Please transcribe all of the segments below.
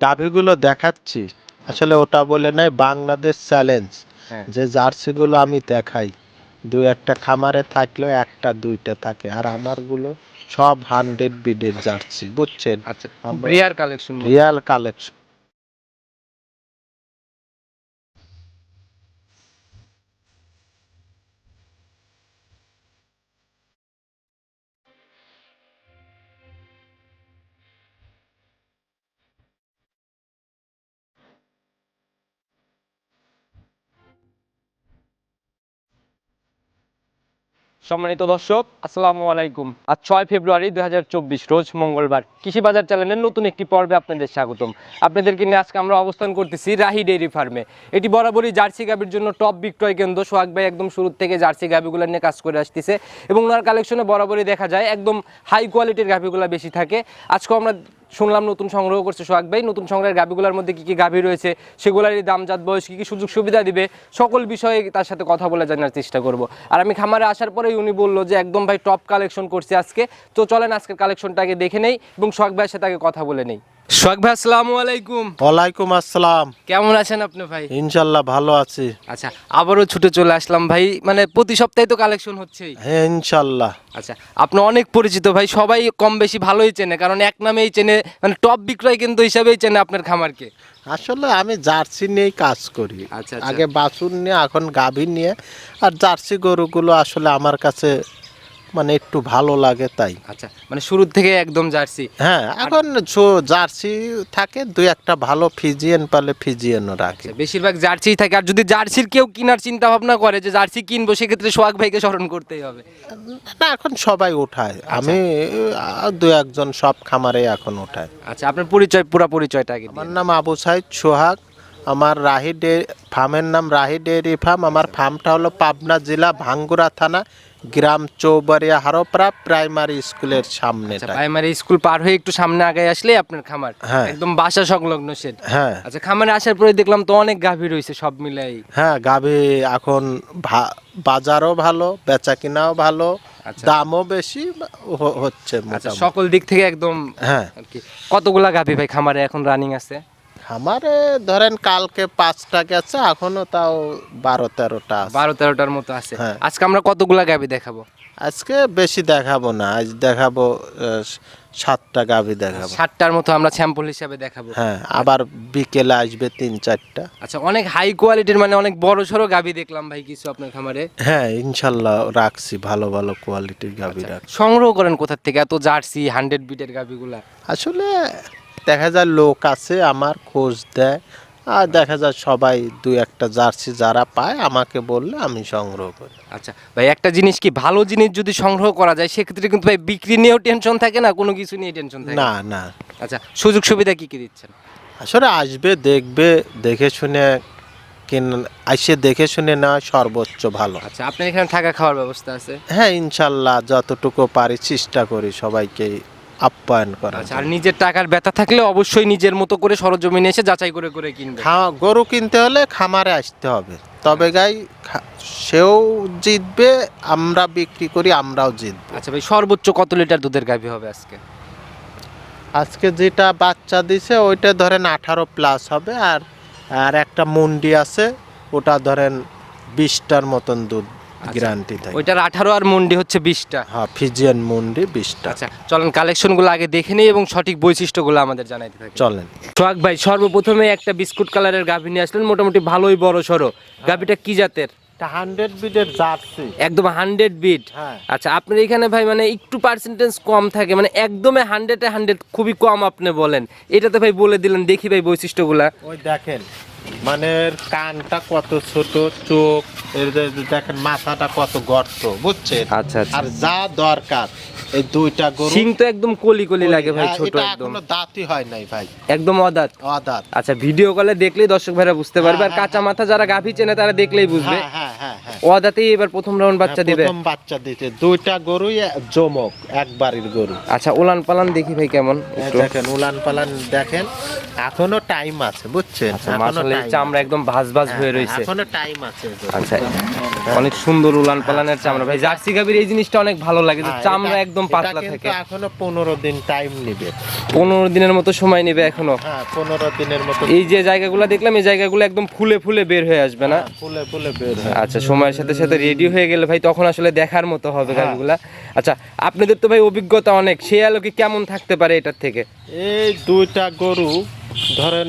গাভিগুলো দেখাচ্ছি। আসলে ওটা বলে নাই বাংলাদেশ চ্যালেঞ্জ। হ্যাঁ। যে জার্সিগুলো আমি দেখাই দু একটা খামারে থাকলেও একটা দুইটা থাকে। আর আমারগুলো সব হান্ড্রেড বিডের জার্সি বুঝছেন? আচ্ছা আমরা- কালেকশন রিয়াল কালেকশন সম্মানিত দর্শক, আসসালামু আলাইকুম। আজ ছয় ফেব্রুয়ারি দু হাজার চব্বিশ, রোজ মঙ্গলবার। কৃষি বাজার চ্যানেলের নতুন একটি পর্বে আপনাদের স্বাগতম। আপনাদেরকে নিয়ে আজকে আমরা অবস্থান করতেছি রাহি ডেইরি ফার্মে। এটি বরাবরই জার্সি গাবির জন্য টপ বিক্রয় কেন্দ্র। সোহাগ ভাই একদম শুরু থেকে জার্সি গাবিগুলো নিয়ে কাজ করে আসতেছে এবং ওনার কালেকশনে বরাবরই দেখা যায় একদম হাই কোয়ালিটির গাবিগুলো বেশি থাকে। আজকে আমরা শুনলাম নতুন সংগ্রহ করছে সোহাগ ভাই। নতুন সংগ্রহের গাবিগুলোর মধ্যে কী কী গাভী রয়েছে, সেগুলোরই দামজাত বয়স, কী কী সুযোগ সুবিধা দিবে, সকল বিষয়ে তার সাথে কথা বলে জানার চেষ্টা করব। আর আমি খামারে আসার পরেই উনি বলল যে, একদম ভাই টপ কালেকশন করছে আজকে। তো চলেন, আজকের কালেকশনটাকে দেখে নেই এবং সোহাগ ভাইয়ের সাথে আগে কথা বলে নেই। সোহাগ ভাই আসসালামু আলাইকুম। ওয়ালাইকুম আসসালাম। কেমন আছেন আপনি ভাই? ইনশাল্লাহ ভালো আছি। আচ্ছা আবারও ছুটে চলে আসলাম ভাই। মানে প্রতি সপ্তাহে তো কালেকশন হচ্ছেই। হ্যাঁ ইনশাল্লাহ। আচ্ছা আপনি অনেক পরিচিত ভাই সবাই কম বেশি ভালোই চেনে কারণ এক নামেই চেনে মানে টপ বিক্রয় কেন্দ্র হিসাবেই চেনে আপনার খামারকে। আসলে আমি জার্সি নিয়েই কাজ করি। আচ্ছা, আচ্ছা। আগে বাছুর নিয়ে এখন গাভী নিয়ে। আর জার্সি গরুগুলো আসলে আমার কাছে মানে একটু ভালো লাগে তাই। আচ্ছা মানে শুরু থেকে একদম জার্সি। হ্যাঁ এখন ছো- জার্সি থাকে দুই একটা ভালো ফিজিয়ান পালে ফিজিয়ানও রাখে। আচ্ছা, বেশিরভাগ জার্সি থাকে আর যদি জার্সির কেউ কেনার চিন্তা ভাবনা করে যে জার্সি কিনবো সেক্ষেত্রে সোহাগ ভাইকে স্মরণ করতেই হবে। না এখন সবাই ওঠায় আমি আহ, দু একজন সব খামারে এখন ওঠায় আচ্ছা আপনার পরিচয় পুরো পরিচয়টা আগে আমার নাম আবু সাইদ সোহাগ আমার রাহি ডে ফার্মের নাম রাহি ডেয়ারি ফার্ম আমার ফার্মটা হলো পাবনা জেলা ভাঙ্গুরা থানা গ্রাম চৌবাড়িয়া হারোপাড়া প্রাইমারি স্কুলের সামনে আচ্ছা প্রাইমারি স্কুল পার হয়ে একটু সামনে আগে আসলে আপনার খামার। হ্যাঁ। একদম বাসা সংলগ্ন সেট হ্যাঁ। আচ্ছা খামারে আসার পরে দেখলাম তো অনেক গাভী রয়েছে সব মিলাই। হ্যাঁ গাভী এখন বাজারও ভালো বেচা কিনাও ভালো আচ্ছা। দামও বেশি হচ্ছে আচ্ছা সকল দিক থেকে একদম হ্যাঁ। কতগুলা গাভী ভাই খামারে এখন রানিং আছে? আমারে ধরেন কালকে পাঁচটা গেছে এখনও তাও বারো তেরোটা আছে। বারো তেরোটার মতো আছে। হ্যাঁ। আজকে আমরা কতগুলা গাভী দেখাবো? আজকে বেশি দেখাবো না আজ দেখাবো আহ, সাতটা গাভী দেখাবো। ষাটটার মতো আমরা স্যাম্পল হিসাবে দেখাবো। হ্যাঁ আবার বিকেলে আসবে তিন চারটা। আচ্ছা অনেক হাই কোয়ালিটির মানে অনেক বড় সড়ো গাভী দেখলাম ভাই কিছু আপনার খামারে। হ্যাঁ ইনশাল্লাহ রাখছি ভালো ভালো কোয়ালিটির গাভী। রাখছি। সংগ্রহ করেন কোথা থেকে? এত জার্সি হান্ড্রেড বিটের গাভীগুলা আসলে দেখা যায় লোক আছে আমার খোঁজ দেয়। আর দেখা যায় সবাই দু একটা জার্সি যারা পায় আমাকে বললে আমি সংগ্রহ করি। আচ্ছা ভাই একটা জিনিস কি ভালো জিনিস যদি সংগ্রহ করা যায় সেক্ষেত্রে কিন্তু ভাই বিক্রি নিয়েও টেনশন থাকে না কোনো কিছু নিয়ে টেনশন থাকে না? না আচ্ছা সুযোগ সুবিধা কি কি দিচ্ছেন? আসলে আসবে দেখবে দেখে শুনে কিন আসে দেখে শুনে না সর্বোচ্চ ভালো। আচ্ছা আপনার এখানে থাকা খাওয়ার ব্যবস্থা আছে? হ্যাঁ ইনশাল্লাহ যতটুকু পারি চেষ্টা করি সবাইকে আপ্যায়ন করা আচ্ছা আর নিজের টাকার ব্যথা থাকলে অবশ্যই নিজের মতো করে সরজমিনে এসে যাচাই করে করে কিনবে। খাওয়া গরু কিনতে হলে খামারে আসতে হবে। তবে গাই খা- সেও জিতবে আমরা বিক্রি করি আমরাও জিতবো। আচ্ছা ভাই সর্বোচ্চ কত লিটার দুধের গাভী হবে আজকে? আজকে যেটা বাচ্চা দিছে ওইটা ধরেন আঠারো প্লাস হবে আর আর একটা মুন্ডি আছে ওটা ধরেন বিশটার মতন দুধ। গ্যারান্টি থাকে ওইটার আঠারো আর মন্ডি হচ্ছে বিশটা। হ্যাঁ ফিজিয়ান মুন্ডি বিশটা। আচ্ছা চলেন কালেকশনগুলো আগে দেখে নিই এবং সঠিক বৈশিষ্ট্যগুলো আমাদের জানাইতে থাকি চলেন। সোহাগ ভাই সর্বপ্রথমে একটা বিস্কুট কালারের গাভী নিয়ে আসলেন মোটামুটি ভালোই বড় সড়ো গাভীটা কি জাতের? একদম হান্ড্রেড বিট হ্যাঁ। আচ্ছা আপনার এখানে ভাই মানে একটু পার্সেন্টেজ কম থাকে মানে একদমই হান্ড্রেডে হান্ড্রেড খুবই কম আপনি বলেন। এটাতে ভাই বলে দিলেন দেখি ভাই বৈশিষ্ট্যগুলা। ওই দেখেন মানে কানটা কত ছোট চোখ দেখেন মাথাটা কত গর্ত বুঝছেন? আচ্ছা আচ্ছা। আর যা দরকার এই দুইটা গরু। সিং তো একদম কলি কলি লাগে ভাই হ্যাঁ, ছোট একদম। দাঁতই হয় নাই ভাই। একদম অদাত। অদাঁত। আচ্ছা ভিডিও কলে দেখলেই দর্শক ভাইরা বুঝতে পারবে আর হ্যাঁ, কাঁচা মাথা যারা গাভী চেনে তারা দেখলেই বুঝবে। হ্যাঁ, হ্যাঁ, হ্যাঁ। হ্যাঁ হ্যাঁ এবার প্রথম রাউন্ড বাচ্চা হ্যাঁ, দিবে। প্রথম বাচ্চা দিতে। দুইটা গরুই জমক এক বাড়ির গরু। আচ্ছা উলান পালান দেখি ভাই কেমন? দেখেন উলান পালান দেখেন এখনও টাইম আছে বুঝছেন? আচ্ছা চামড়া একদম ভাজ ভাজ হ্যাঁ, হয়ে হ্যাঁ, রয়েছে এখনও টাইম আছে আচ্ছা অনেক সুন্দর উলান পালানের চামড়া। ভাই জার্সি গাবির এই জিনিসটা অনেক ভালো লাগে যে হ্যাঁ, চামড়া এটা- একদম পাতলা থাকে। এখনও পনেরো দিন টাইম নিবে। পনেরো দিনের মতো সময় নিবে এখনও। হ্যাঁ পনেরো দিনের মতো এই যে জায়গাগুলো দেখলাম এই জায়গাগুলো একদম ফুলে ফুলে বের হয়ে আসবে না? হ্যাঁ, ফুলে ফুলে বের হয় আচ্ছা সময়ের সাথে সাথে রেডি হয়ে গেলে ভাই তখন আসলে দেখার মতো হবে হ্যাঁ। গাছগুলা আচ্ছা আপনাদের তো ভাই অভিজ্ঞতা অনেক। সেই আলোকে কেমন থাকতে পারে এটার থেকে? এই দুইটা গরু ধরেন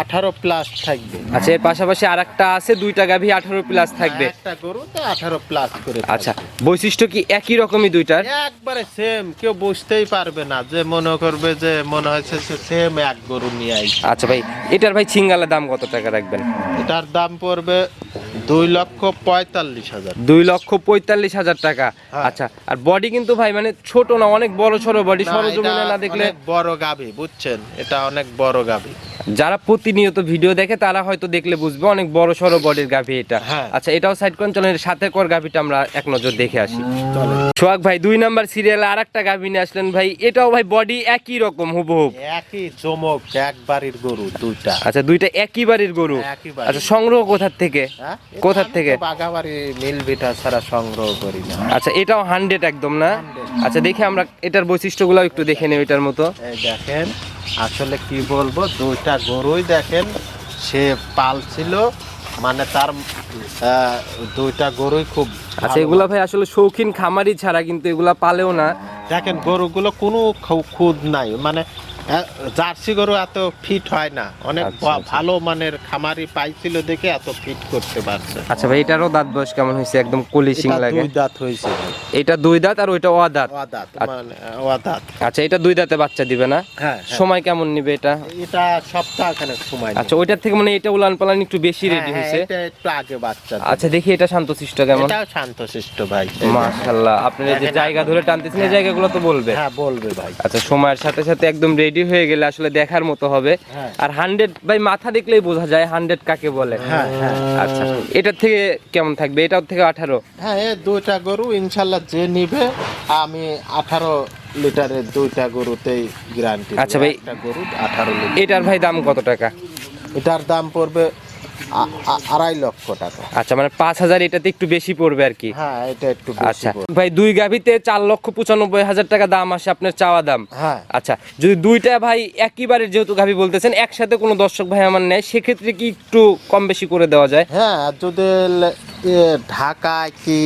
আঠারো প্লাস থাকবে। আচ্ছা এর পাশাপাশি আর একটা আছে দুইটা গাভী আঠারো প্লাস থাকবে। একটা গরু তো আঠারো প্লাস করে আচ্ছা বৈশিষ্ট্য কি একই রকমই দুইটার? একবারে সেম কেউ বুঝতেই পারবে না যে মনে করবে যে মনে হচ্ছে সেম এক গরু নিয়ে আইছে। আচ্ছা ভাই এটার ভাই ছিঙ্গালের দাম কত টাকা রাখবেন? এটার দাম পড়বে দুই লক্ষ পঁয়তাল্লিশ হাজার। দুই লক্ষ পঁয়তাল্লিশ হাজার টাকা। হ্যাঁ। আচ্ছা আর বডি কিন্তু ভাই মানে ছোট না অনেক বড় সড়ো বডি সরজমিনে না দেখলে বড় গাভী বুঝছেন? এটা অনেক বড় গাভী। যারা প্রতিনিয়ত ভিডিও দেখে তারা হয়তো দেখলে বুঝবে অনেক বড় সড়ো বডির গাভী এটা। হ্যাঁ। আচ্ছা এটাও সাইড কোন চলেন সাথে কর গাভীটা আমরা এক নজর দেখে আসি। সোহাগ ভাই দুই নাম্বার সিরিয়ালে আর একটা গাভী নিয়ে আসলেন ভাই এটাও ভাই বডি একই রকম হুবহুব একই চমক এক বাড়ির গরু দুইটা। আচ্ছা দুইটা একই বাড়ির গরু? আচ্ছা সংগ্রহ কোথার থেকে? হ্যাঁ? কোথার থেকে? তো বাঘাবাড়ি মিল বিটা ছাড়া সংগ্রহ করি না। আচ্ছা এটাও হান্ড্রেড একদম না? আচ্ছা দেখে আমরা এটার বৈশিষ্ট্যগুলো একটু দেখে নেব এটার মতো। দেখেন। আসলে কি বলব দুইটা গরুই দেখেন সে পাল ছিল মানে তার আহ, দুইটা গরুই খুব আচ্ছা। এগুলা ভাই আসলে শৌখিন খামারি ছাড়া কিন্তু এগুলা পালেও না দেখেন গরুগুলো কোনো খুদ নাই মানে জার্সি গরু এত ফিট হয় না। অনেক আচ্ছা, আচ্ছা। ভালো মানের খামারি পাইছিল দেখে এত ফিট করতে পারছে। আচ্ছা ভাই এটারও দাঁত বয়স কেমন হয়েছে? একদম কলিশিং এটা লাগে। দুই দাঁত হয়েছে এটা দুই দাঁত আর ওইটা অ দাঁত? ওয়া দাঁত মানে ওয়া দাঁত। আচ্ছা এটা দুই দাঁতে বাচ্চা দিবে না? হ্যাঁ সময় কেমন নিবে এটা? এটা সপ্তাহ খানেক সময় আচ্ছা ওইটার থেকে মানে এটা উলান পালান একটু বেশি হ্যাঁ, রেডি হ্যাঁ, হয়েছে? এটা একটু আগে বাচ্চা আচ্ছা দেখি এটা শান্তশিষ্ট কেমন? এটাও শান্তশিষ্ট ভাই। মাশাল্লাহ আপনার এই যে জায়গা ধরে টানতেছেন এই জায়গাগুলো তো বলবে। হ্যাঁ বলবে ভাই। আচ্ছা সময়ের সাথে সাথে একদম রেডি হয়ে গেলে আসলে দেখার মতো হবে হ্যাঁ। আর হান্ড্রেড ভাই মাথা দেখলেই বোঝা যায় হান্ড্রেড কাকে বলে হ্যাঁ, হ্যাঁ। আচ্ছা এটার থেকে কেমন থাকবে এটার থেকে আঠারো হ্যাঁ দুইটা গরু ইনশাল্লাহ যে নিবে আমি আঠারো লিটারের দুইটা গরুতেই গ্যারান্টি আচ্ছা ভাই। গরু আঠারো লিটার এটার ভাই দাম কত টাকা এটার দাম পড়বে আড়াই লক্ষ টাকা। আচ্ছা মানে পাঁচ হাজার এটাতে একটু বেশি পড়বে আর কি? হ্যাঁ এটা একটু আচ্ছা। ভাই দুই গাভিতে চার লক্ষ পঁচানব্বই হাজার টাকা দাম আসে আপনার চাওয়া দাম। হ্যাঁ। আচ্ছা যদি দুইটা ভাই একইবারের যেহেতু গাভি বলতেছেন একসাথে কোনো দর্শক ভাই আমার নেয় সেক্ষেত্রে কি একটু কম বেশি করে দেওয়া যায়? হ্যাঁ আর যদি ঢাকায় কি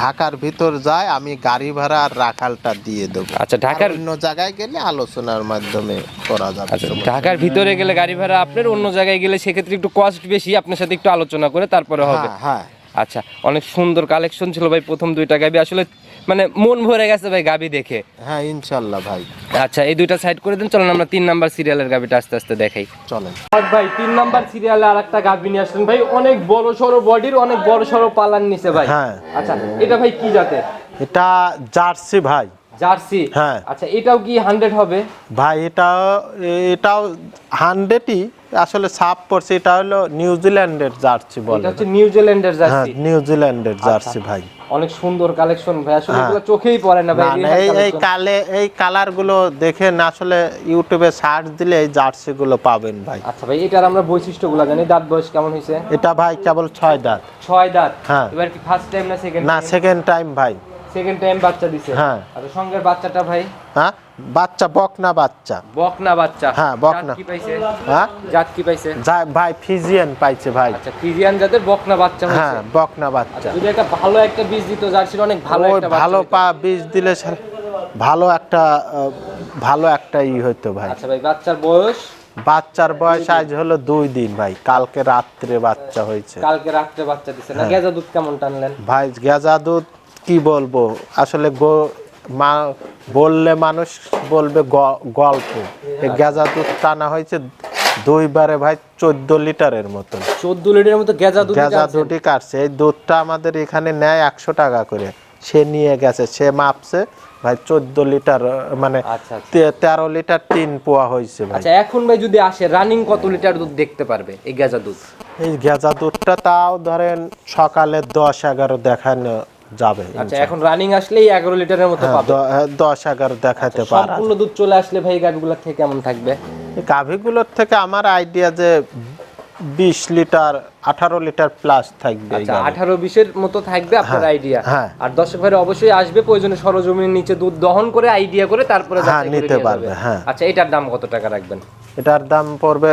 ঢাকার ভিতর যায় আমি গাড়ি ভাড়া আর রাখালটা দিয়ে দেবো। আচ্ছা ঢাকার অন্য জায়গায় গেলে আলোচনার মাধ্যমে করা যাবে আচ্ছা ঢাকার ভিতরে গেলে গাড়ি ভাড়া আপনার অন্য জায়গায় গেলে সেক্ষেত্রে একটু কস্ট বেশি আপনার সাথে একটু আলোচনা করে তারপরে হবে। হ্যাঁ। হ্যাঁ আচ্ছা অনেক সুন্দর কালেকশন ছিল ভাই প্রথম দুইটা গাবি। আসলে মানে মন ভরে গেছে ভাই গাবি দেখে। হ্যাঁ ইনশাল্লাহ ভাই। আচ্ছা এই দুইটা সাইড করে দিন চলেন আমরা তিন নাম্বার সিরিয়ালের গাবিটা আস্তে আস্তে দেখাই। চলেন। ভাই তিন নাম্বার সিরিয়ালে আর একটা গাবি নিয়ে আসলেন ভাই অনেক বড় সড়ো বডির অনেক বড় সড়ো পালার নিছে ভাই। হ্যাঁ। আচ্ছা এটা ভাই কি জাতের? এটা জার্সি ভাই। জার্সি? হ্যাঁ। আচ্ছা এটাও কি হান্ড্রেড হবে? ভাই এটা এটাও হান্ড্রেডই আসলে সাপ পড়ছে এটা হলো নিউজিল্যান্ডের জার্সি বলে। এটা হচ্ছে নিউজিল্যান্ডের হ্যাঁ জার্সি। নিউজিল্যান্ডের জার্সি ভাই। অনেক সুন্দর কালেকশন ভাই আসলে হ্যাঁ। এগুলো চোখেই পড়ে না ভাই না না এই এই কালে এই কালারগুলো দেখেন আসলে ইউটিউবে সার্চ দিলে এই জার্সি গুলো পাবেন ভাই। আচ্ছা ভাই এটার আমরা বৈশিষ্ট্যগুলো জানি দাঁত বয়স কেমন হয়েছে? এটা ভাই কেবল ছয় দাঁত। ছয় দাঁত? হ্যাঁ। এবার কি ফার্স্ট টাইম না সেকেন্ড না সেকেন্ড টাইম ভাই। সেকেন্ড টাইম বাচ্চা দিছে। হ্যাঁ। আচ্ছা সঙ্গের বাচ্চাটা ভাই? হ্যাঁ? বাচ্চা বকনা বাচ্চা। বকনা বাচ্চা। হ্যাঁ, বকনা। কি পাইছে? হ্যাঁ? জাত কি পাইছে? ভাই ফিজিয়ান পাইছে ভাই। আচ্ছা ফ্রিজিয়ান জাতের বকনা বাচ্চা হ্যাঁ বকনা বাচ্চা। আচ্ছা যদি একটা ভালো একটা বীজ দিত জার্সির অনেক ভালো একটা ভালো পা বীজ দিলে ভালো একটা ভালো একটা ই হইতো ভাই। আচ্ছা ভাই বাচ্চার বয়স? বাচ্চার বয়স আজ হলো দুই দিন ভাই। কালকে রাত্রে বাচ্চা হয়েছে। কালকে রাত্রে বাচ্চা দিছে। হ্যাঁ। না গেজা দুধ কেমন টানলেন? ভাই গেজা দুধ কি বলব? আসলে গো- মা বললে মানুষ বলবে গল্প। এই গেজা দুধ টানা হয়েছে দুইবারে ভাই চোদ্দ লিটারের মতন। চোদ্দ লিটারের মতো গেজা দুধ গেজা দুধই কাটছে। এই দুধটা আমাদের এখানে নেয় একশো টাকা করে। সে নিয়ে গেছে সে মাপছে ভাই চোদ্দ লিটার মানে আচ্ছা আচ্ছা। তেরো লিটার তিন পোয়া হয়েছে ভাই। আচ্ছা এখন ভাই যদি আসে রানিং কত লিটার দুধ দেখতে পারবে এই গেজা দুধ? এই গেজা দুধটা তাও ধরেন সকালে দশ এগারো দেখানো যাবে আচ্ছা এখন রানিং আসলেই এগারো লিটারের মতো হ্যাঁ, পাবে। দ- হ্যাঁ, দশ এগারো দেখাতে পারা। সম্পূর্ণ দুধ চলে আসলে ভাই গাভিগুলোর থেকে কেমন থাকবে? এই গাভীগুলোর থেকে আমার আইডিয়া যে বিশ লিটার আঠারো লিটার প্লাস থাকবে আচ্ছা গাভী। আঠারো বিশের মতো থাকবে আপনার হ্যাঁ, আইডিয়া হ্যাঁ। আর দর্শক ভাইরা অবশ্যই আসবে প্রয়োজনে সরজমিনের নিচে দুধ দহন করে আইডিয়া করে তারপরে নিতে পারবে, হ্যাঁ। আচ্ছা এটার দাম কত টাকা রাখবেন? এটার দাম পড়বে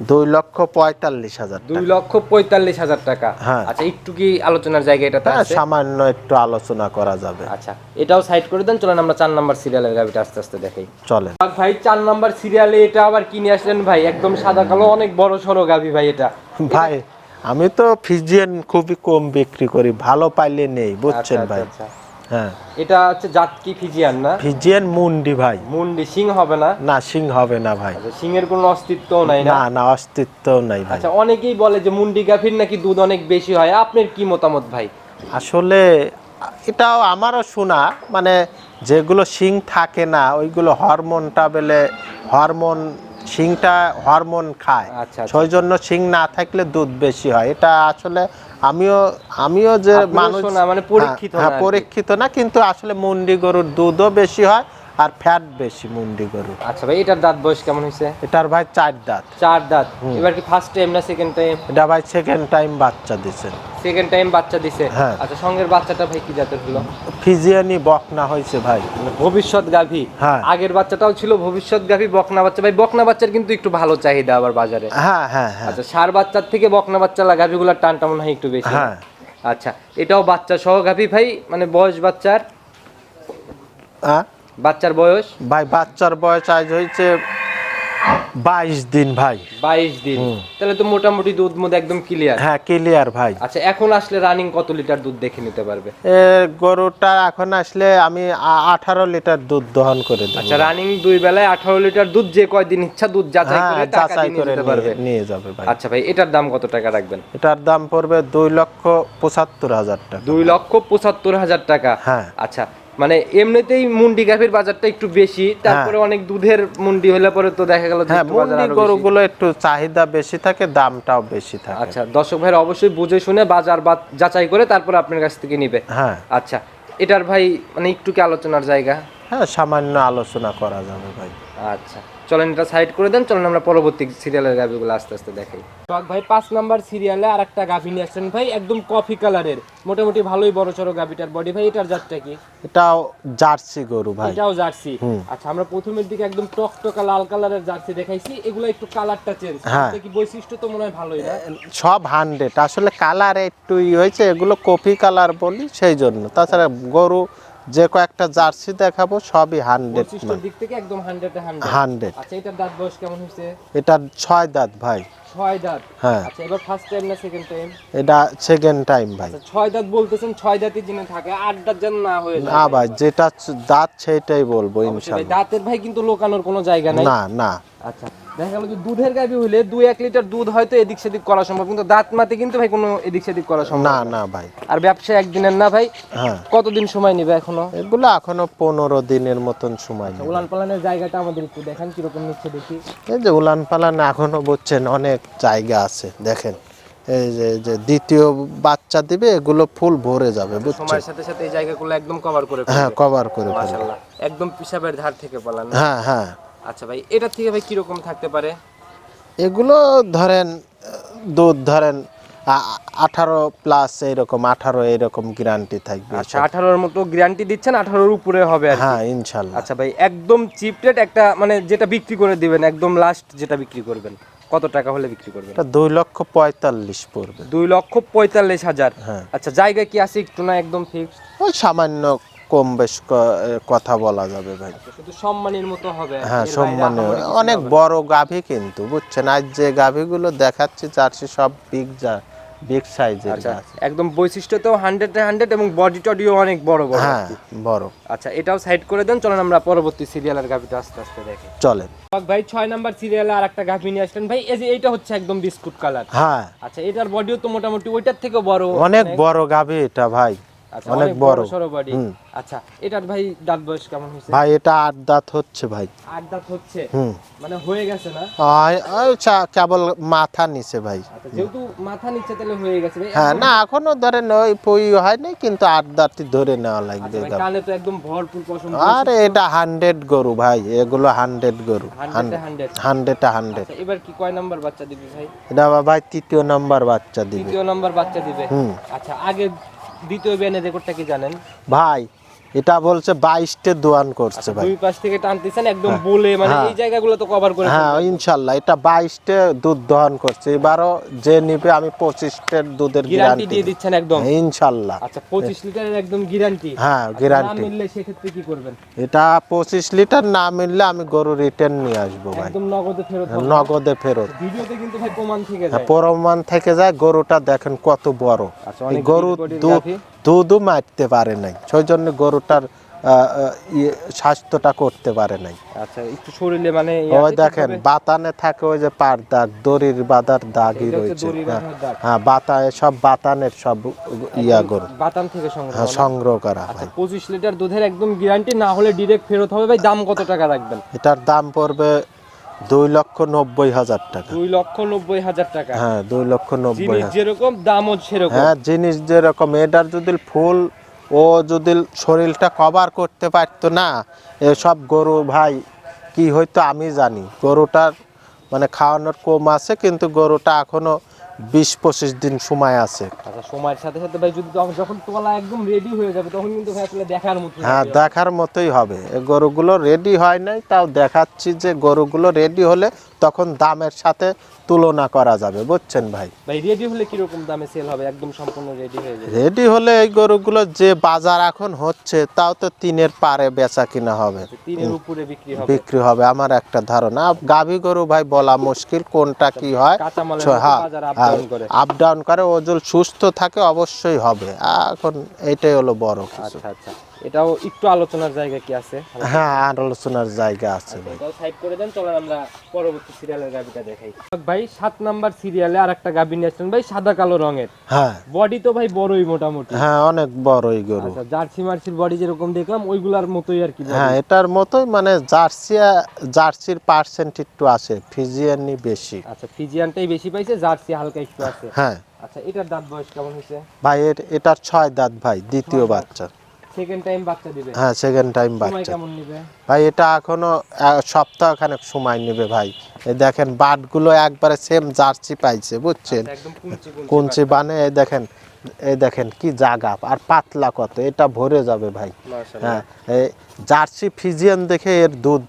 দুই লক্ষ পঁয়তাল্লিশ হাজার দুই লক্ষ পঁয়তাল্লিশ হাজার টাকা। হ্যাঁ। আচ্ছা একটু কি আলোচনার জায়গা এটাতে হ্যাঁ সামান্য একটু আলোচনা করা যাবে। আচ্ছা এটাও সাইড করে দেন চলেন আমরা চার নাম্বার সিরিয়ালের গাভিটা আস্তে আস্তে দেখাই। চলে ভাই চার নাম্বার সিরিয়ালে এটা আবার কিনে আসলেন ভাই? একদম সাদা কালো অনেক বড় সড়ো গাভি ভাই এটা। ভাই আমি তো ফিজিয়ান খুবই কম বিক্রি করি ভালো পাইলে নেই বুঝছেন আচ্ছা, ভাই। আচ্ছা, হ্যাঁ। এটা হচ্ছে জাত কি ফিজিয়ান না? ফিজিয়ান মুন্ডি ভাই। মুন্ডি সিং হবে না? না সিং হবে না ভাই। আচ্ছা, সিংয়ের কোনো অস্তিত্বও নাই না? না অস্তিত্ব নাই ভাই। আচ্ছা অনেকেই বলে যে মুন্ডি গাভীর নাকি দুধ অনেক বেশি হয়। আপনার কি মতামত ভাই? আসলে এটাও আমারও শোনা মানে যেগুলো শিং থাকে না ওইগুলো হরমোনটা বেলে হরমোন শিংটা হরমোন খায়। আচ্ছা, আচ্ছা। সেই জন্য শিং না থাকলে দুধ বেশি হয়। এটা আসলে আমিও আমিও যে মানুষ না মানে পরীক্ষিত হ্যাঁ, না পরীক্ষিত না কিন্তু আসলে মুন্ডি গরুর দুধও বেশি হয় আর ফ্যাট বেশি মুন্ডি গরুর আচ্ছা ভাই এটার দাঁত বয়স কেমন হয়েছে? এটার ভাই চার দাঁত। চার দাঁত। এবার কি ফার্স্ট টাইম না সেকেন্ড টাইম এটা ভাই সেকেন্ড টাইম বাচ্চা দিছে। সেকেন্ড টাইম বাচ্চা দিছে? হ্যাঁ। আচ্ছা সঙ্গের বাচ্চাটা ভাই কি জাতের হলো? ফিজিয়ানি বকনা হয়েছে ভাই। ভবিষ্যৎ গাভী। হ্যাঁ। আগের বাচ্চাটাও ছিল ভবিষ্যৎ গাভী বকনা বাচ্চা। ভাই বকনা বাচ্চার কিন্তু একটু ভালো চাহিদা আবার বাজারে। হ্যাঁ হ্যাঁ হ্যাঁ। আচ্ছা সার বাচ্চার থেকে বকনা বাচ্চা গাভীগুলোর টানটা মনে হয় একটু বেশি। হ্যাঁ। আচ্ছা এটাও বাচ্চা সহ গাভী ভাই? মানে বয়স বাচ্চার? হ্যাঁ। বাচ্চার বয়স? ভাই বাচ্চার বয়স আজ হয়েছে বাইশ দিন ভাই। বাইশ দিন। তাহলে তো মোটামুটি দুধ মধ্যে একদম ক্লিয়ার হ্যাঁ ক্লিয়ার ভাই। আচ্ছা এখন আসলে রানিং কত লিটার দুধ দেখে নিতে পারবে? গরুটা এখন আসলে আমি আঠারো লিটার দুধ দহন করে দেবো। আচ্ছা রানিং দুই বেলায় আঠারো লিটার দুধ যে কয়দিন ইচ্ছা দুধ যাচাই হ্যাঁ করে যাচাই করে নিতে পারবে। নিয়ে যাবে ভাই। আচ্ছা ভাই এটার দাম কত টাকা রাখবেন? এটার দাম পড়বে দুই লক্ষ পঁচাত্তর হাজার টাকা। দুই লক্ষ পঁচাত্তর হাজার টাকা। হ্যাঁ। আচ্ছা মানে এমনিতেই মুন্ডি গাভীর বাজারটা একটু বেশি তারপরে অনেক দুধের মুন্ডি হলে পরে তো দেখা গেল হ্যাঁ মুন্ডি গরুগুলো একটু চাহিদা বেশি থাকে দামটাও বেশি থাকে। আচ্ছা দর্শক ভাইরা অবশ্যই বুঝে শুনে বাজার বা যাচাই করে তারপরে আপনার কাছ থেকে নিবে। হ্যাঁ। আচ্ছা এটার ভাই মানে একটু কি আলোচনার জায়গা? হ্যাঁ সামান্য আলোচনা করা যাবে ভাই। আচ্ছা। চলেন এটা সাইড করে দেন চলেন আমরা পরবর্তী সিরিয়ালের গাভিগুলো আস্তে আস্তে দেখাই। টক ভাই পাঁচ নাম্বার সিরিয়ালে আর একটা গাভি নিয়ে আসছেন ভাই একদম কফি কালারের মোটামুটি ভালোই বড় সড়ো গাভিটার বডি ভাই এটার জাতটা কি? এটাও জার্সি গরু ভাই। এটাও জার্সি? আচ্ছা আমরা প্রথমের দিকে একদম টকটকা লাল কালারের জার্সি দেখাইছি এগুলো একটু কালারটা চেঞ্জ হ্যাঁ। কি বৈশিষ্ট্য তো মনে হয় ভালোই না? সব হান্ড্রেড আসলে কালার একটু ই হয়েছে এগুলো কফি কালার বলি সেই জন্য। তাছাড়া গরু যে কয়েকটা জার্সি দেখাবো সবই হান্ড্রেড দিক থেকে একদম হান্ড্রেড হান্ড্রেড আচ্ছা এটার দাঁত বয়স কেমন হয়েছে? এটা ছয় দাঁত ভাই। ছয় দাঁত? হ্যাঁ। আচ্ছা এবার ফার্স্ট টাইম না সেকেন্ড টাইম এটা সেকেন্ড টাইম ভাই। আচ্ছা ছয় দাঁত বলতেছেন ছয় দাঁতই যিনি থাকে আট দাঁত যেন না হয়ে যায়। না ভাই যেটা দাঁত সেইটাই বলব দাঁতের ভাই কিন্তু লোকানোর কোনো জায়গা নাই। না না। আচ্ছা। দেখা গেল যে দুধের গাভি হইলে দুই এক লিটার দুধ হয়তো এদিক সেদিক করা সম্ভব কিন্তু দাঁত মাতে কিন্তু ভাই কোনো এদিক সেদিক করা সম্ভব না না। ভাই। আর ব্যবসা একদিনের না ভাই হ্যাঁ। কতদিন সময় নেবে এখনও? এগুলো এখনও পনেরো দিনের মতন সময় নেবে। উলান পালানের জায়গাটা আমাদের একটু দেখান কীরকম নিচ্ছে দেখি। এই যে উলান পালান এখনও বুঝছেন অনেক জায়গা আছে দেখেন। এই যে যে দ্বিতীয় বাচ্চা দিবে এগুলো ফুল ভরে যাবে বুঝছেন? সময়ের সাথে সাথে এই জায়গাগুলো একদম কভার করে হ্যাঁ কভার করে মাশাআল্লাহ একদম পিসাবের ধার থেকে পালান। হ্যাঁ হ্যাঁ। আচ্ছা ভাই এটার থেকে ভাই কীরকম থাকতে পারে? এগুলো ধরেন দুধ ধরেন আঠারো প্লাস এইরকম আঠারো এইরকম গ্যারান্টি থাকবে আচ্ছা আঠারোর মতো গ্যারান্টি দিচ্ছেন আঠারোর উপরে হবে হ্যাঁ ইনশাল্লাহ। আচ্ছা ভাই একদম চিপ রেট একটা মানে যেটা বিক্রি করে দিবেন একদম লাস্ট যেটা বিক্রি করবেন কত টাকা হলে বিক্রি করবেন? এটা দুই লক্ষ পঁয়তাল্লিশ পড়বে। দুই লক্ষ পঁয়তাল্লিশ হাজার। হ্যাঁ। আচ্ছা জায়গা কি আছে একটু না একদম ফিক্সড ওই সামান্য কম বেশ কথা বলা যাবে ভাই। শুধু সম্মানের মতো হবে। হ্যাঁ সম্মানীয় অনেক বড় গাভী কিন্তু বুঝছেন? আজ যে গাভীগুলো দেখাচ্ছি জার্সি সব বিগ যা বিগ সাইজের আচ্ছা একদম বৈশিষ্ট্যতেও হান্ড্রেড হান্ড্রেড এবং বডি টডিও অনেক বড় বড় হ্যাঁ বড়। আচ্ছা এটাও সাইড করে দেন। চলেন আমরা পরবর্তী সিরিয়ালের গাভিটা আস্তে আস্তে দেখি। চলেন। ভাই ছয় নাম্বার সিরিয়ালে আর একটা গাভি নিয়ে আসলেন। ভাই এই যে এইটা হচ্ছে একদম বিস্কুট কালার হ্যাঁ। আচ্ছা এটার বডিও তো মোটামুটি ওইটার থেকে বড়। অনেক বড় গাভী এটা ভাই। আচ্ছা অনেক অনেক বড়। বড় সরো বডি আচ্ছা এটার ভাই দাঁত বয়স কেমন হয়েছে? ভাই এটা আট দাঁত হচ্ছে ভাই। আট দাঁত হচ্ছে? হুম। মানে হয়ে গেছে না? আয়- কেবল মাথা নিচে ভাই। আচ্ছা যেহেতু মাথা নিচে তাহলে হয়ে গেছে ভাই হ্যাঁ না এখনও পই হয়নি কিন্তু আট দাঁতটি ধরে নেওয়া লাগবে আচ্ছা কানে তো একদম ভরপুর আরে এটা হান্ড্রেড গরু ভাই এগুলো হান্ড্রেড গরু। হান্ড্রেড হান্ড্রেড হান্ড্রেড আচ্ছা এবার কি কয় নাম্বার বাচ্চা দিবে ভাই? এটা ভাই তৃতীয় নাম্বার বাচ্চা দিবে। তৃতীয় নাম্বার বাচ্চা দিবে। আচ্ছা আগে দ্বিতীয় বিয়ানের রেকর্ডটা কি জানেন? ভাই এটা বলছে বাইশটে দোয়ান করছে ভাই। দুই পাশ থেকে টানতেছেন একদম বলে মানে হ্যাঁ। এই জায়গাগুলো তো কভার করে হ্যাঁ ইনশাল্লাহ এটা বাইশটে দুধ দহন করছে। এবারও যে নিবে আমি পঁচিশটের দুধের গ্যারান্টি দিয়ে দিচ্ছেন একদম। ইনশাল্লাহ। আচ্ছা পঁচিশ লিটারের একদম গ্যারান্টি হ্যাঁ না গ্যারান্টি মিললে সেক্ষেত্রে কি করবেন? এটা পঁচিশ লিটার না মিললে আমি গরু রিটার্ন নিয়ে আসব ভাই। একদম নগদে ফেরত। নগদে ফেরত। ভিডিওতে কিন্তু ভাই প্রমাণ থেকে হ্যাঁ, যায়। প্রমাণ থেকে যায় গরুটা দেখেন কত বড়। আচ্ছা, গরু big body-র দু- গাভী। দুধও মারতে পারে নাই। সেই জন্য গরুটার ইয়ে, স্বাস্থ্যটা করতে পারে নাই। আচ্ছা একটু শরীরে মানে ইয়ে ওই দেখেন বাতানে থাকে ওই যে পার দাগ দড়ির বাদার দাগই রয়েছে। হ্যাঁ। হ্যাঁ বাতায় সব বাতানের সব ইয়া গরু। বাতান থেকে সংগ্রহ হ্যাঁ সংগ্রহ করা আচ্ছা হয়। পঁচিশ লিটার দুধের একদম গ্যারান্টি না হলে ডিরেক্ট ফেরত হবে ভাই দাম কত টাকা রাখবেন? এটার দাম পড়বে দুই লক্ষ নব্বই হাজার টাকা। দুই লক্ষ নব্বই হাজার টাকা। হ্যাঁ দুই লক্ষ নব্বই যেরকম দামও সেরকম। হ্যাঁ জিনিস যেরকম এটার যদি ফুল ও যদি শরীরটা কভার করতে পারতো না এসব গরু ভাই কি হয়তো আমি জানি। গরুটার মানে খাওয়ানোর কম আছে কিন্তু গরুটা এখনও বিশ পঁচিশ দিন সময় আছে। আচ্ছা সময়ের সাথে সাথে ভাই যদি যখন তোলা একদম রেডি হয়ে যাবে তখন কিন্তু ভাই আসলে দেখার মতো হ্যাঁ দেখার মতোই হবে। গরুগুলো রেডি হয় নাই তাও দেখাচ্ছি যে গরুগুলো রেডি হলে তখন দামের সাথে তুলনা করা যাবে বুঝছেন ভাই? ভাই রেডি হলে কীরকম দামে সেল হবে? একদম সম্পূর্ণ রেডি হয়ে যাবে। রেডি হলে এই গরুগুলো যে বাজার এখন হচ্ছে তাও তো তিনের পারে বেচা কিনা হবে। তিনের উপরে বিক্রি হবে। বিক্রি হবে আমার একটা ধারণা। গাভী গরু ভাই বলা মুশকিল কোনটা কি হয়। হ্যাঁ, বাজার up হ্যাঁ, করে। up down করে ও যদি সুস্থ থাকে অবশ্যই হবে। এখন এটাই হলো বড় কিছু। আচ্ছা আচ্ছা। এটাও একটু আলোচনার জায়গা কি আছে? হ্যাঁ আলোচনার জায়গা আছে ভাই। এটাও সাইড করে দেন চলেন আমরা পরবর্তী সিরিয়ালের গাবিটা দেখাই। ভাই সাত নাম্বার সিরিয়ালে আর একটা গাবি নিয়ে আসছেন। ভাই সাদা কালো রঙের। হ্যাঁ। বডি তো ভাই বড়ই মোটামুটি। হ্যাঁ অনেক বড়ই গরু। আচ্ছা জার্সি মার্সির বডি যেরকম দেখলাম ওইগুলার মতোই আর কি হ্যাঁ এটার মতোই মানে জার্সি জার্সির পার্সেন্ট একটু আছে ফিজিয়ানি বেশি। আচ্ছা ফিজিয়ানটাই বেশি পাইছে জার্সি হালকা একটু আছে। হ্যাঁ। আচ্ছা এটার দাঁত বয়স কেমন হয়েছে? ভাই এটার ছয় দাঁত ভাই দ্বিতীয় বাচ্চা সেকেন্ড টাইম বাচ্চা দিবে। হ্যাঁ সেকেন্ড টাইম বাচ্চা। কেমন নিবে? ভাই এটা এখনও সপ্তাহ খানেক সময় নেবে ভাই। দেখেন বাটগুলো একবারে সেম জার্সি পাইছে বুঝছেন? কুঞ্চি কুঞ্চি বানে দেখেন এই দেখেন কি জাগা আর পাতলা কত এটা ভরে যাবে ভাই। হ্যাঁ জার্সি ফিজিয়ান দেখে এর দুধ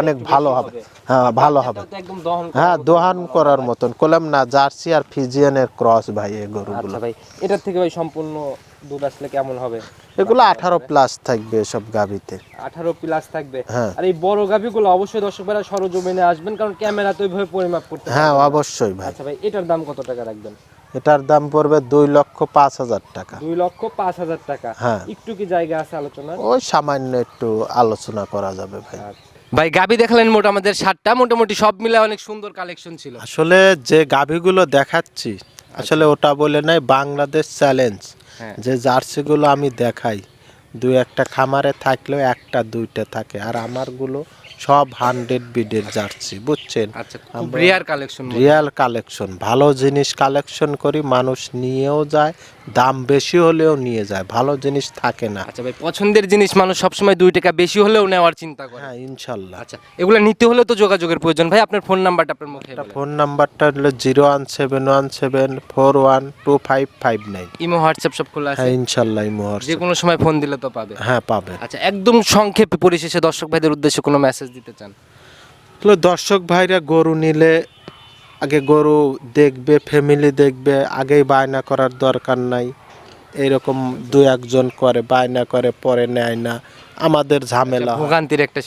অনেক ভালো হবে। হ্যাঁ ভালো হবে। একদম দহন করার হ্যাঁ দোহান করার মতন। কলাম না জার্সি আর ফিজিয়ানের ক্রস ভাই এই গরুগুলো। আচ্ছা ভাই এটার থেকে ভাই সম্পূর্ণ দুধ আসলে কেমন হবে? এগুলো আঠারো প্লাস থাকবে এসব গাভিতে। আঠারো প্লাস থাকবে। হ্যাঁ। আর এই বড় গাভিগুলো অবশ্যই দর্শক ভাইরা সরজমিনে আসবেন কারণ ক্যামেরা তো ওইভাবে পরিমাপ করতে হ্যাঁ অবশ্যই ভাই। আচ্ছা ভাই এটার দাম কত টাকা রাখবেন? এটার দাম পড়বে দুই লক্ষ পাঁচ হাজার টাকা। দুই লক্ষ পাঁচ হাজার টাকা। হ্যাঁ। একটু কি জায়গা আছে আলোচনা? ওই সামান্য একটু আলোচনা করা যাবে ভাই। ভাই গাবি দেখালেন মোটা আমাদের সাতটা মোটামুটি সব মিলে অনেক সুন্দর কালেকশন ছিল। আসলে যে গাভীগুলো দেখাচ্ছি আসলে ওটা বলে নাই বাংলাদেশ চ্যালেঞ্জ। যে জার্সিগুলো আমি দেখাই দু একটা খামারে থাকলেও একটা দুইটা থাকে। আর আমারগুলো সব হান্ড্রেড বিডের জার্সি বুঝছেন? আচ্ছা রিয়ার কালেকশন রিয়াল কালেকশন ভালো জিনিস কালেকশন করি মানুষ নিয়েও যায় দাম বেশি হলেও নিয়ে যায় ভালো জিনিস থাকে না। আচ্ছা ভাই পছন্দের জিনিস মানুষ সবসময় দুই টাকা বেশি হলেও নেওয়ার চিন্তা করে। হ্যাঁ ইনশাল্লাহ। আচ্ছা এগুলো নিতে হলে তো যোগাযোগের প্রয়োজন। ভাই আপনার ফোন নাম্বারটা আপনার মুখে। ফোন নাম্বারটা হলো zero one seven one seven four one two five five nine imo WhatsApp সব খোলা আছে? হ্যাঁ ইনশাল্লাহ মোহর যে কোনো সময় ফোন দিলে তো পাবে। হ্যাঁ পাবে। আচ্ছা একদম সংক্ষেপে পরিশেষে দর্শক ভাইদের উদ্দেশ্যে কোনো মেসেজ দিতে চান? তাহলে দর্শক ভাইরা গরু নিলে আগে গরু দেখবে ফ্যামিলি দেখবে আগেই বায়না করার দরকার নাই। এরকম দু একজন করে বায়না করে পরে নেয় না। আমাদের ঝামেলা হয়। ভোগান্তির একটা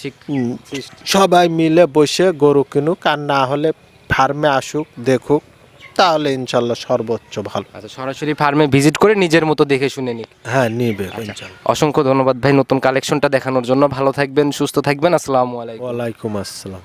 সবাই মিলে বসে গরু কিনুক আর না হলে ফার্মে আসুক দেখুক তাহলে ইনশাল্লাহ সর্বোচ্চ ভালো। আচ্ছা সরাসরি ফার্মে ভিজিট করে নিজের মতো দেখে শুনে নিক। হ্যাঁ নিবে ইনশাল্লাহ। অসংখ্য ধন্যবাদ ভাই নতুন কালেকশনটা দেখানোর জন্য। ভালো থাকবেন সুস্থ থাকবেন। আসসালামু আলাইকুম। ওয়ালাইকুম আসসালাম।